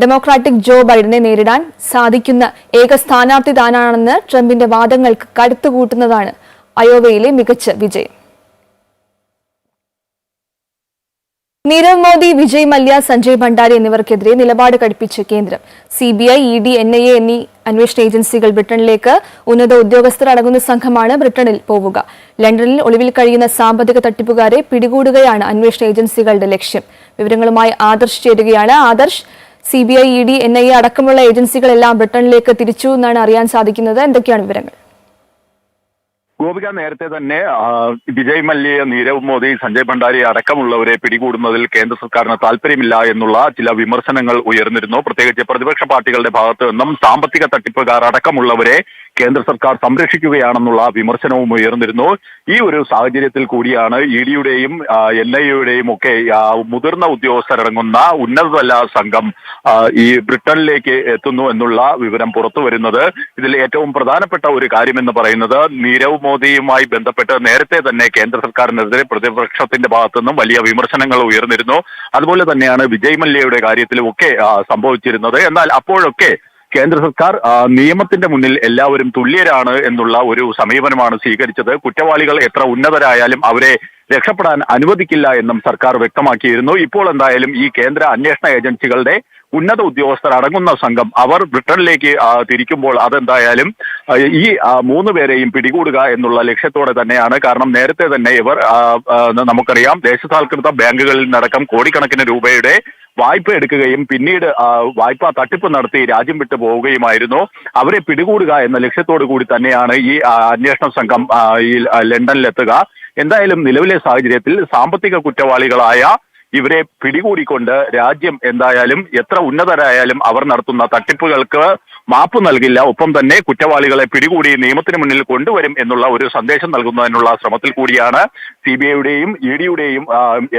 ഡെമോക്രാറ്റിക് ജോ ബൈഡനെ നേരിടാൻ സാധിക്കുന്ന ഏക സ്ഥാനാർത്ഥി താനാണെന്ന് ട്രംപിന്റെ വാദങ്ങൾക്ക് കരുത്തുകൂട്ടുന്നതാണ് അയോവയിലെ മികച്ച വിജയം. നീരവ് മോദി വിജയ് മല്യ സഞ്ജയ് ഭണ്ഡാരി എന്നിവർക്കെതിരെ നിലപാട് കടുപ്പിച്ച കേന്ദ്രം. C B I E D N I A എന്നീ അന്വേഷണ ഏജൻസികൾ ബ്രിട്ടനിലേക്ക് ഉന്നത ഉദ്യോഗസ്ഥർ അടങ്ങുന്ന സംഘമാണ് ബ്രിട്ടനിൽ പോവുക. ലണ്ടനിൽ ഒളിവിൽ കഴിയുന്ന സാമ്പത്തിക തട്ടിപ്പുകാരെ പിടികൂടുകയാണ് അന്വേഷണ ഏജൻസികളുടെ ലക്ഷ്യം. വിവരങ്ങളുമായി ആദർശ് ചേരുകയാണ് Adarsh. C B I E D N I A അടക്കമുള്ള ഏജൻസികളെല്ലാം ബ്രിട്ടനിലേക്ക് തിരിച്ചു എന്നാണ് അറിയാൻ സാധിക്കുന്നത്. എന്തൊക്കെയാണ് വിവരങ്ങൾ? ഗോപിക നേരത്തെ തന്നെ വിജയ് മല്യ നീരവ് മോദി സഞ്ജയ് ഭണ്ഡാരി അടക്കമുള്ളവരെ പിടികൂടുന്നതിൽ കേന്ദ്ര സർക്കാരിന് താല്പര്യമില്ല എന്നുള്ള ചില വിമർശനങ്ങൾ ഉയർന്നിരുന്നു. പ്രത്യേകിച്ച് പ്രതിപക്ഷ പാർട്ടികളുടെ ഭാഗത്തു നിന്നും സാമ്പത്തിക തട്ടിപ്പുകാർ അടക്കമുള്ളവരെ കേന്ദ്ര സർക്കാർ സംരക്ഷിക്കുകയാണെന്നുള്ള വിമർശനവും ഉയർന്നിരുന്നു. ഈ ഒരു സാഹചര്യത്തിൽ കൂടിയാണ് ഇ ഡിയുടെയും എൻ ഐ എയുടെയും ഒക്കെ മുതിർന്ന ഉദ്യോഗസ്ഥരടങ്ങുന്ന ഉന്നതതല സംഘം ഈ ബ്രിട്ടനിലേക്ക് എത്തുന്നു എന്നുള്ള വിവരം പുറത്തു വരുന്നത്. ഇതിൽ ഏറ്റവും പ്രധാനപ്പെട്ട ഒരു കാര്യമെന്ന് പറയുന്നത് നീരവ് മോദിയുമായി ബന്ധപ്പെട്ട് നേരത്തെ തന്നെ കേന്ദ്ര സർക്കാരിനെതിരെ പ്രതിപക്ഷത്തിന്റെ ഭാഗത്തു നിന്നും വലിയ വിമർശനങ്ങൾ ഉയർന്നിരുന്നു. അതുപോലെ തന്നെയാണ് വിജയ് മല്യയുടെ കാര്യത്തിലും ഒക്കെ സംഭവിച്ചിരുന്നത്. എന്നാൽ അപ്പോഴൊക്കെ കേന്ദ്ര സർക്കാർ നിയമത്തിന്റെ മുന്നിൽ എല്ലാവരും തുല്യരാണ് എന്നുള്ള ഒരു സമീപനമാണ് സ്വീകരിച്ചത്. കുറ്റവാളികൾ എത്ര ഉന്നതരായാലും അവരെ രക്ഷപ്പെടാൻ അനുവദിക്കില്ല എന്നും സർക്കാർ വ്യക്തമാക്കിയിരുന്നു. ഇപ്പോൾ എന്തായാലും ഈ കേന്ദ്ര അന്വേഷണ ഏജൻസികളുടെ ഉന്നത ഉദ്യോഗസ്ഥർ അടങ്ങുന്ന സംഘം അവർ ബ്രിട്ടനിലേക്ക് തിരിക്കുമ്പോൾ അതെന്തായാലും ഈ മൂന്ന് പേരെയും പിടികൂടുക എന്നുള്ള ലക്ഷ്യത്തോടെ തന്നെയാണ്. കാരണം നേരത്തെ തന്നെ ഇവർ നമുക്കറിയാം ദേശസാൽകൃത ബാങ്കുകളിൽ നിന്നടക്കം കോടിക്കണക്കിന് രൂപയുടെ വായ്പ എടുക്കുകയും പിന്നീട് വായ്പ തട്ടിപ്പ് നടത്തി രാജ്യം വിട്ടു പോവുകയുമായിരുന്നു. അവരെ പിടികൂടുക എന്ന ലക്ഷ്യത്തോടു കൂടി തന്നെയാണ് ഈ അന്വേഷണ സംഘം ഈ ലണ്ടനിലെത്തുക. എന്തായാലും നിലവിലെ സാഹചര്യത്തിൽ സാമ്പത്തിക കുറ്റവാളികളായ ഇവരെ പിടികൂടിക്കൊണ്ട് രാജ്യം എന്തായാലും എത്ര ഉന്നതരായാലും അവർ നടത്തുന്ന തട്ടിപ്പുകൾക്ക് മാപ്പ് നൽകില്ല. ഒപ്പം തന്നെ കുറ്റവാളികളെ പിടികൂടി നിയമത്തിന് മുന്നിൽ കൊണ്ടുവരും എന്നുള്ള ഒരു സന്ദേശം നൽകുന്നതിനുള്ള ശ്രമത്തിൽ കൂടിയാണ് സി ബി ഐയുടെയും ഇ ഡിയുടെയും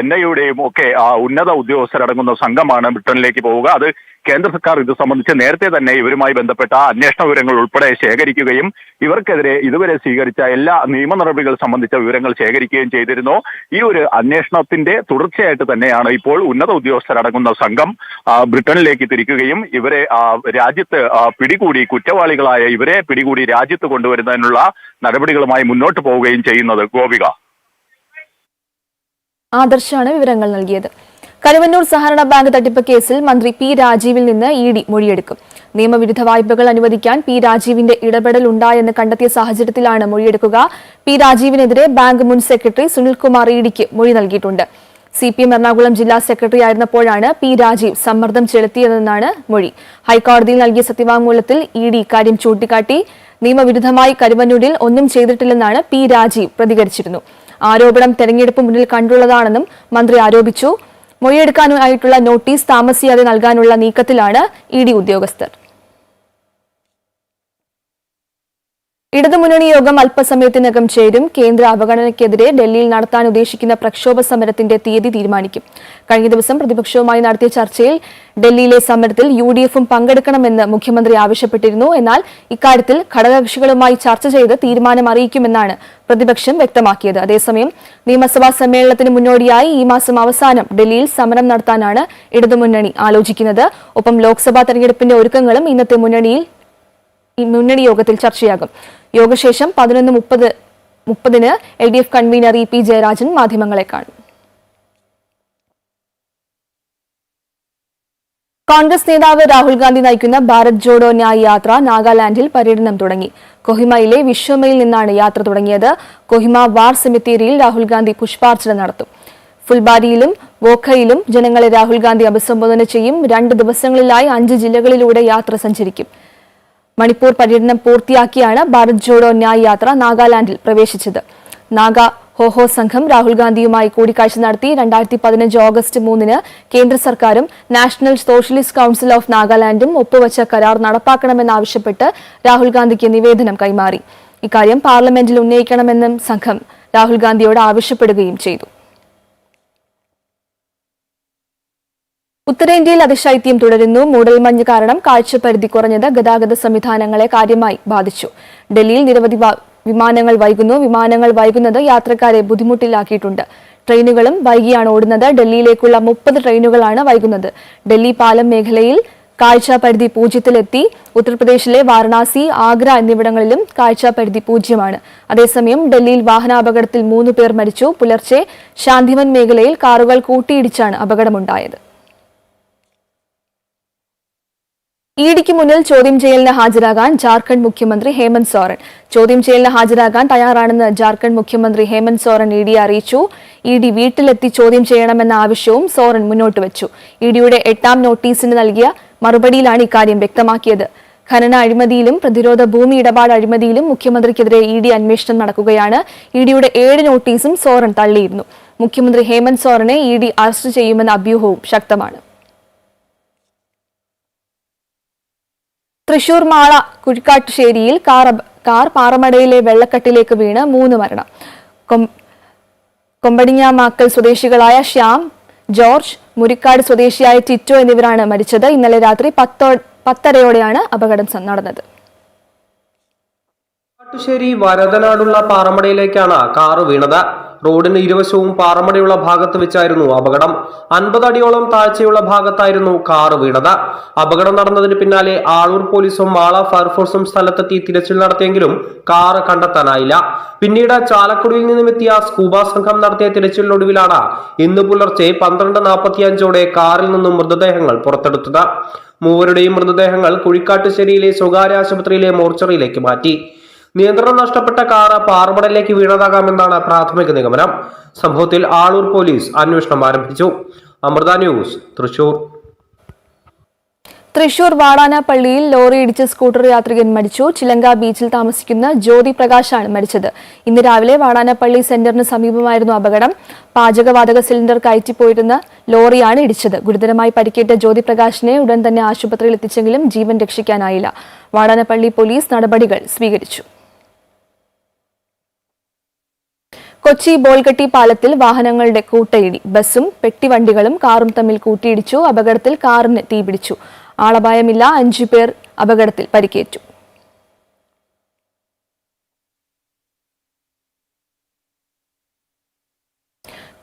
എൻ ഐയുടെയും ഒക്കെ ഉന്നത ഉദ്യോഗസ്ഥരടങ്ങുന്ന സംഘമാണ് ബ്രിട്ടനിലേക്ക് പോവുക. അത് കേന്ദ്ര സർക്കാർ ഇത് സംബന്ധിച്ച് നേരത്തെ തന്നെ ഇവരുമായി ബന്ധപ്പെട്ട അന്വേഷണ വിവരങ്ങൾ ഉൾപ്പെടെ ശേഖരിക്കുകയും ഇവർക്കെതിരെ ഇതുവരെ സ്വീകരിച്ച എല്ലാ നിയമ നടപടികൾ സംബന്ധിച്ച വിവരങ്ങൾ ശേഖരിക്കുകയും ചെയ്തിരുന്നു. ഈ ഒരു അന്വേഷണത്തിന്റെ തുടർച്ചയായിട്ട് തന്നെയാണ് ഇപ്പോൾ ഉന്നത ഉദ്യോഗസ്ഥരടങ്ങുന്ന സംഘം ബ്രിട്ടനിലേക്ക് തിരിക്കുകയും ഇവരെ രാജ്യത്ത് പിടികൂടി കുറ്റവാളികളായ ഇവരെ പിടികൂടി രാജ്യത്ത് കൊണ്ടുവരുന്നതിനുള്ള നടപടികളുമായി മുന്നോട്ട് പോവുകയും ചെയ്യുന്നത്. ഗോപിക. ആദർശാണ് വിവരങ്ങൾ നൽകിയത്. കരുവന്നൂർ സഹകരണ ബാങ്ക് തട്ടിപ്പ് കേസിൽ മന്ത്രി പി രാജീവിൽ നിന്ന് ഇ ഡി മൊഴിയെടുക്കും. നിയമവിരുദ്ധ വായ്പകൾ അനുവദിക്കാൻ പി രാജീവിന്റെ ഇടപെടൽ ഉണ്ടായെന്ന് കണ്ടെത്തിയ സാഹചര്യത്തിലാണ് മൊഴിയെടുക്കുക. പി രാജീവിനെതിരെ ബാങ്ക് മുൻ സെക്രട്ടറി സുനിൽകുമാർ ഇ ഡിക്ക് മൊഴി നൽകിയിട്ടുണ്ട്. സി പി എം എറണാകുളം ജില്ലാ സെക്രട്ടറി ആയിരുന്നപ്പോഴാണ് പി രാജീവ് സമ്മർദ്ദം ചെലുത്തിയതെന്നാണ് മൊഴി. ഹൈക്കോടതിയിൽ നൽകിയ സത്യവാങ്മൂലത്തിൽ ഇ ഡി ചൂണ്ടിക്കാട്ടി. നിയമവിരുദ്ധമായി കരുവന്നൂരിൽ ഒന്നും ചെയ്തിട്ടില്ലെന്നാണ് പി രാജീവ് പ്രതികരിച്ചിരുന്നു. ആരോപണം തെരഞ്ഞെടുപ്പ് മുന്നിൽ കണ്ടുള്ളതാണെന്നും മന്ത്രി ആരോപിച്ചു. മൊഴിയെടുക്കാനായിട്ടുള്ള നോട്ടീസ് താമസിയാതെ നൽകാനുള്ള നീക്കത്തിലാണ് ഇ ഉദ്യോഗസ്ഥർ. ഇടതുമുന്നണി യോഗം അല്പസമയത്തിനകം ചേരും. കേന്ദ്ര അവഗണനയ്ക്കെതിരെ ഡൽഹിയിൽ നടത്താൻ ഉദ്ദേശിക്കുന്ന പ്രക്ഷോഭ സമരത്തിന്റെ തീയതി തീരുമാനിക്കും. കഴിഞ്ഞ ദിവസം പ്രതിപക്ഷവുമായി നടത്തിയ ചർച്ചയിൽ ഡൽഹിയിലെ സമരത്തിൽ യു ഡി എഫും പങ്കെടുക്കണമെന്ന് മുഖ്യമന്ത്രി ആവശ്യപ്പെട്ടിരുന്നു. എന്നാൽ ഇക്കാര്യത്തിൽ ഘടകകക്ഷികളുമായി ചർച്ച ചെയ്ത് തീരുമാനം അറിയിക്കുമെന്നാണ് പ്രതിപക്ഷം വ്യക്തമാക്കിയത്. അതേസമയം നിയമസഭാ സമ്മേളനത്തിന് മുന്നോടിയായി ഈ മാസം അവസാനം ഡൽഹിയിൽ സമരം നടത്താനാണ് ഇടതുമുന്നണി ആലോചിക്കുന്നത്. ഒപ്പം ലോക്സഭാ തെരഞ്ഞെടുപ്പിന്റെ ഒരുക്കങ്ങളും ഇന്നത്തെ മുന്നണിയിൽ ഈ മുന്നണി യോഗത്തിൽ ചർച്ചയാകും. യോഗശേഷം പതിനൊന്ന് മുപ്പത് മുപ്പതിന് L D F convener E P Jayarajan മാധ്യമങ്ങളെ കാണും. കോൺഗ്രസ് നേതാവ് രാഹുൽ ഗാന്ധി നയിക്കുന്ന ഭാരത് ജോഡോ ന്യായ് യാത്ര നാഗാലാൻഡിൽ പര്യടനം തുടങ്ങി. കൊഹിമയിലെ വിശ്വമയിൽ നിന്നാണ് യാത്ര തുടങ്ങിയത്. കൊഹിമ വാർ സെമിത്തേരിയിൽ രാഹുൽ ഗാന്ധി പുഷ്പാർച്ചന നടത്തും. ഫുൽബാരിയിലും വോഖയിലും ജനങ്ങളെ രാഹുൽ ഗാന്ധി അഭിസംബോധന ചെയ്യും. രണ്ട് ദിവസങ്ങളിലായി അഞ്ച് ജില്ലകളിലൂടെ യാത്ര സഞ്ചരിക്കും. മണിപ്പൂർ പര്യടനം പൂർത്തിയാക്കിയാണ് ഭാരത് ജോഡോ ന്യായ് യാത്ര നാഗാലാൻഡിൽ പ്രവേശിച്ചത്. നാഗ ഹോഹോ സംഘം രാഹുൽ ഗാന്ധിയുമായി കൂടിക്കാഴ്ച നടത്തി രണ്ടായിരത്തി പതിനഞ്ച് ഓഗസ്റ്റ് മൂന്നിന് കേന്ദ്ര സർക്കാരും നാഷണൽ സോഷ്യലിസ്റ്റ് കൌൺസിൽ ഓഫ് നാഗാലാൻഡും ഒപ്പുവച്ച കരാർ നടപ്പാക്കണമെന്നാവശ്യപ്പെട്ട് രാഹുൽ ഗാന്ധിക്ക് നിവേദനം കൈമാറി. ഇക്കാര്യം പാർലമെന്റിൽ ഉന്നയിക്കണമെന്നും സംഘം രാഹുൽ ഗാന്ധിയോട് ആവശ്യപ്പെടുകയും ചെയ്തു. ഉത്തരേന്ത്യയിൽ അതിശൈത്യം തുടരുന്നു. മൂടൽമഞ്ഞ് കാരണം കാഴ്ചപരിധി കുറഞ്ഞത് ഗതാഗത സംവിധാനങ്ങളെ കാര്യമായി ബാധിച്ചു. ഡൽഹിയിൽ നിരവധി വിമാനങ്ങൾ വൈകുന്നു. വിമാനങ്ങൾ വൈകുന്നത് യാത്രക്കാരെ ബുദ്ധിമുട്ടിലാക്കിയിട്ടുണ്ട്. ട്രെയിനുകളും വൈകിയാണ് ഓടുന്നത്. ഡൽഹിയിലേക്കുള്ള മുപ്പത് ട്രെയിനുകളാണ് വൈകുന്നത്. ഡൽഹി പാലം മേഖലയിൽ കാഴ്ചപരിധി പൂജ്യത്തിലെത്തി. ഉത്തർപ്രദേശിലെ വാരണാസി ആഗ്ര എന്നിവിടങ്ങളിലും കാഴ്ചാപരിധി പൂജ്യമാണ്. അതേസമയം ഡൽഹിയിൽ വാഹനാപകടത്തിൽ മൂന്ന് പേർ മരിച്ചു. പുലർച്ചെ ശാന്തിവൻ മേഖലയിൽ കാറുകൾ കൂട്ടിയിടിച്ചാണ് അപകടമുണ്ടായത്. ഇഡിക്ക് മുന്നിൽ ചോദ്യം ചെയ്യലിന് ഹാജരാകാൻ ജാർഖണ്ഡ് മുഖ്യമന്ത്രി ഹേമന്ത് സോറൻ. ചോദ്യം ചെയ്യലിന് ഹാജരാകാൻ തയ്യാറാണെന്ന് ജാർഖണ്ഡ് മുഖ്യമന്ത്രി ഹേമന്ത് സോറൻ ഇ ഡി അറിയിച്ചു. ഇ ഡി വീട്ടിലെത്തി ചോദ്യം ചെയ്യണമെന്ന ആവശ്യവും സോറൻ മുന്നോട്ട് വെച്ചു. ഇ ഡിയുടെ എട്ടാം നോട്ടീസിന് നൽകിയ മറുപടിയിലാണ് ഇക്കാര്യം വ്യക്തമാക്കിയത്. ഖനന അഴിമതിയിലും പ്രതിരോധ ഭൂമി ഇടപാട് അഴിമതിയിലും മുഖ്യമന്ത്രിക്കെതിരെ ഇ ഡി അന്വേഷണം നടക്കുകയാണ്. ഇ ഡിയുടെ ഏഴ് നോട്ടീസും സോറൻ തള്ളിയിരുന്നു. മുഖ്യമന്ത്രി ഹേമന്ത് സോറനെ ഇ ഡി അറസ്റ്റ് ചെയ്യുമെന്ന അഭ്യൂഹവും ശക്തമാണ്. തൃശൂർ മാള കുഴിക്കാട്ടുശ്ശേരിയിൽ കാർ കാർ പാറമടയിലെ വെള്ളക്കെട്ടിലേക്ക് വീണ് മൂന്ന് മരണം. കൊമ്പടിഞ്ഞാമാക്കൽ സ്വദേശികളായ ശ്യാം ജോർജ് മുരിക്കാട് സ്വദേശിയായ ടിറ്റോ എന്നിവരാണ് മരിച്ചത്. ഇന്നലെ രാത്രി പത്തോ പത്തരയോടെയാണ് അപകടം നടന്നത്. കാട്ടുശ്ശേരി വരതനാടുള്ള പാറമടയിലേക്കാണ് കാറ് വീണത്. റോഡിന് ഇരുവശവും പാറമടയുള്ള ഭാഗത്ത് വെച്ചായിരുന്നു അപകടം. അൻപത് അടിയോളം താഴ്ചയുള്ള ഭാഗത്തായിരുന്നു കാറ് വീണത്. അപകടം നടന്നതിന് പിന്നാലെ ആളൂർ പോലീസും മാള ഫയർഫോഴ്സും സ്ഥലത്തെത്തി തിരച്ചിൽ നടത്തിയെങ്കിലും കാർ കണ്ടെത്താനായില്ല. പിന്നീട് ചാലക്കുടിയിൽ നിന്നുമെത്തിയ സ്കൂബ സംഘം നടത്തിയ തിരച്ചിലിനൊടുവിലാണ് ഇന്ന് പുലർച്ചെ പന്ത്രണ്ട് നാൽപ്പത്തിയഞ്ചോടെ കാറിൽ നിന്നും മൃതദേഹങ്ങൾ പുറത്തെടുത്തത്. മൂവരുടെയും മൃതദേഹങ്ങൾ കുഴിക്കാട്ടുശ്ശേരിയിലെ സ്വകാര്യ ആശുപത്രിയിലെ മോർച്ചറിയിലേക്ക് മാറ്റി. നിയന്ത്രണം നഷ്ടപ്പെട്ട കാർ പാറമടലിലേക്ക് വീണതാകാമെന്നാണ് പ്രാഥമിക നിഗമനം. സംഭവത്തിൽ ആളൂർ പോലീസ് അന്വേഷണം ആരംഭിച്ചു. അമൃത ന്യൂസ് തൃശൂർ. തൃശൂർ വാടാനപ്പള്ളിയിൽ ലോറി ഇടിച്ച് സ്കൂട്ടർ യാത്രികൻ മരിച്ചു. ചിലങ്ക ബീച്ചിൽ താമസിക്കുന്ന ജ്യോതി പ്രകാശാണ് മരിച്ചത്. ഇന്ന് രാവിലെ വാടാനപ്പള്ളി സെന്ററിന് സമീപമായിരുന്നു അപകടം. പാചകവാതക സിലിണ്ടർ കയറ്റിപ്പോയിരുന്ന ലോറിയാണ് ഇടിച്ചത്. ഗുരുതരമായി പരിക്കേറ്റ ജ്യോതി പ്രകാശിനെ ഉടൻ തന്നെ ആശുപത്രിയിൽ എത്തിച്ചെങ്കിലും ജീവൻ രക്ഷിക്കാനായില്ല. വാടാനപ്പള്ളി പോലീസ് നടപടികൾ സ്വീകരിച്ചു. കൊച്ചി ബോൾഗട്ടി പാലത്തിൽ വാഹനങ്ങളുടെ കൂട്ടയിടി. ബസ്സും പെട്ടിവണ്ടികളും കാറും തമ്മിൽ കൂട്ടിയിടിച്ചു. അപകടത്തിൽ കാറിന് തീപിടിച്ചു. ആളപായമില്ല. അഞ്ചു പേർ അപകടത്തിൽ പരിക്കേറ്റു.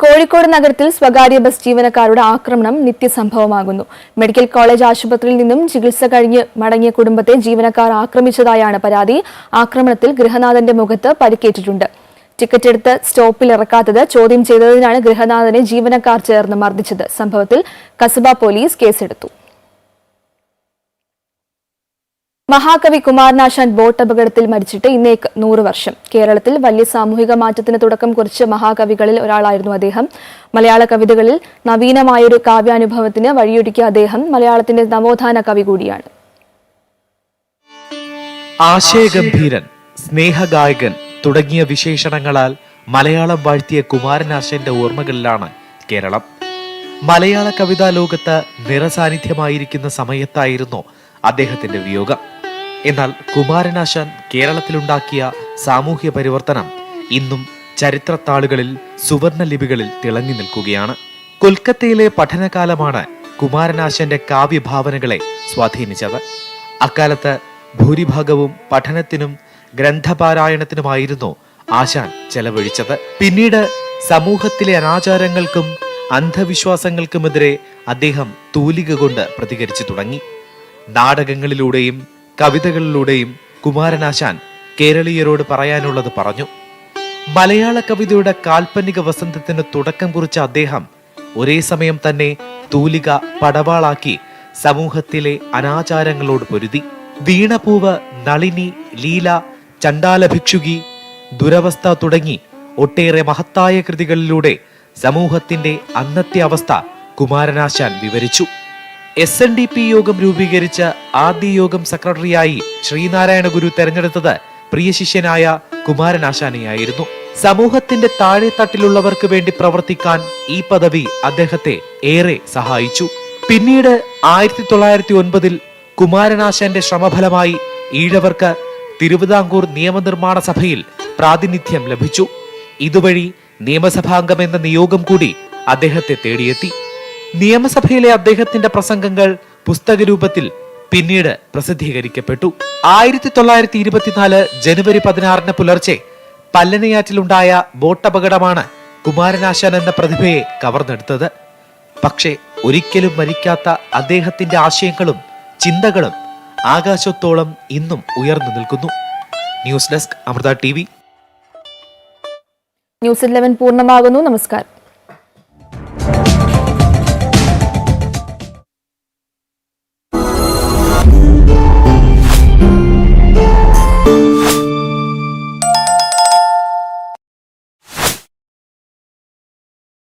കോഴിക്കോട് നഗരത്തിൽ സ്വകാര്യ ബസ് ജീവനക്കാരുടെ ആക്രമണം നിത്യസംഭവമാകുന്നു. മെഡിക്കൽ കോളേജ് ആശുപത്രിയിൽ നിന്നും ചികിത്സ കഴിഞ്ഞ് മടങ്ങിയ കുടുംബത്തെ ജീവനക്കാർ ആക്രമിച്ചതായാണ് പരാതി. ആക്രമണത്തിൽ ഗൃഹനാഥന്റെ മുഖത്ത് പരിക്കേറ്റിട്ടുണ്ട്. ടിക്കറ്റ് എടുത്ത് സ്റ്റോപ്പിൽ ഇറക്കാത്തത് ചോദ്യം ചെയ്തതിനാണ് ഗൃഹനാഥനെ ജീവനക്കാർ ചേർന്ന് മർദ്ദിച്ചത്. സംഭവത്തിൽ കസബ പോലീസ് കേസെടുത്തു. മഹാകവി കുമാരനാശാൻ ബോട്ട് അപകടത്തിൽ മരിച്ചിട്ട് ഇന്നേക്ക് നൂറ് വർഷം. കേരളത്തിൽ വലിയ സാമൂഹിക മാറ്റത്തിന് തുടക്കം കുറിച്ച മഹാകവികളിൽ ഒരാളായിരുന്നു അദ്ദേഹം. മലയാള കവിതകളിൽ നവീനമായൊരു കാവ്യാനുഭവത്തിന് വഴിയൊരുക്കിയ അദ്ദേഹം മലയാളത്തിന്റെ നവോത്ഥാന കവി കൂടിയാണ്. ആശയഗംഭീരൻ സ്നേഹഗായകൻ തുടങ്ങിയ വിശേഷണങ്ങളാൽ മലയാളം വാഴ്ത്തിയ കുമാരനാശന്റെ ഓർമ്മകളിലാണ് കേരളം. മലയാള കവിതാ ലോകത്ത് നിറസാന്നിധ്യമായിരിക്കുന്ന സമയത്തായിരുന്നു അദ്ദേഹത്തിന്റെ വിയോഗം. എന്നാൽ കുമാരനാശൻ കേരളത്തിലുണ്ടാക്കിയ സാമൂഹ്യ പരിവർത്തനം ഇന്നും ചരിത്രത്താളുകളിൽ സുവർണ ലിപികളിൽ തിളങ്ങി നിൽക്കുകയാണ്. കൊൽക്കത്തയിലെ പഠനകാലമാണ് കുമാരനാശന്റെ കാവ്യഭാവനകളെ സ്വാധീനിച്ചത്. അക്കാലത്ത് ഭൂരിഭാഗവും പഠനത്തിനും ഗ്രന്ഥപാരായണത്തിനുമായിരുന്നു ആശാൻ ചെലവഴിച്ചത്. പിന്നീട് സമൂഹത്തിലെ അനാചാരങ്ങൾക്കും അന്ധവിശ്വാസങ്ങൾക്കുമെതിരെ അദ്ദേഹം തൂലിക കൊണ്ട് പ്രതികരിച്ചു തുടങ്ങി. നാടകങ്ങളിലൂടെയും കവിതകളിലൂടെയും കുമാരനാശാൻ കേരളീയരോട് പറയാനുള്ളത് പറഞ്ഞു. മലയാള കവിതയുടെ കാൽപ്പനിക വസന്തത്തിന് തുടക്കം കുറിച്ച അദ്ദേഹം ഒരേ സമയം തന്നെ തൂലിക പടവാളാക്കി സമൂഹത്തിലെ അനാചാരങ്ങളോട് പൊരുതി. വീണപൂവ് നളിനി ലീല ചണ്ടാല ഭിക്ഷുകി ദുരവസ്ഥ തുടങ്ങി ഒട്ടേറെ മഹത്തായ കൃതികളിലൂടെ സമൂഹത്തിന്റെ അന്നത്തെ അവസ്ഥ കുമാരനാശാൻ വിവരിച്ചു. എസ് എൻ ഡി പി യോഗം രൂപീകരിച്ച ആദ്യ യോഗം സെക്രട്ടറിയായി ശ്രീനാരായണ ഗുരു തെരഞ്ഞെടുത്തത് പ്രിയ ശിഷ്യനായ കുമാരനാശാനെയായിരുന്നു. സമൂഹത്തിന്റെ താഴെത്തട്ടിലുള്ളവർക്ക് വേണ്ടി പ്രവർത്തിക്കാൻ ഈ പദവി അദ്ദേഹത്തെ ഏറെ സഹായിച്ചു. പിന്നീട് ആയിരത്തി തൊള്ളായിരത്തി ഒൻപതിൽ കുമാരനാശാന്റെ ശ്രമഫലമായി ഈഴവർക്ക് തിരുവിതാംകൂർ നിയമനിർമ്മാണ സഭയിൽ പ്രാതിനിധ്യം ലഭിച്ചു. ഇതുവഴി നിയമസഭാംഗം എന്ന നിയോഗം കൂടി അദ്ദേഹത്തെ തേടിയെത്തി. നിയമസഭയിലെ അദ്ദേഹത്തിന്റെ പ്രസംഗങ്ങൾ പുസ്തക രൂപത്തിൽ പിന്നീട് പ്രസിദ്ധീകരിക്കപ്പെട്ടു. ആയിരത്തി തൊള്ളായിരത്തി ഇരുപത്തിനാല് ജനുവരി പതിനാറിന് പുലർച്ചെ പല്ലനയാറ്റിലുണ്ടായ ബോട്ടപകടമാണ് കുമാരനാശാൻ എന്ന പ്രതിഭയെ കവർന്നെടുത്തത്. പക്ഷേ ഒരിക്കലും മരിക്കാത്ത അദ്ദേഹത്തിന്റെ ആശയങ്ങളും ചിന്തകളും ആകാശത്തോളം ഇന്നും ഉയർന്നു നിൽക്കുന്നു. News desk Amrita T news eleven പൂർണമാകുന്നു. നമസ്കാരം.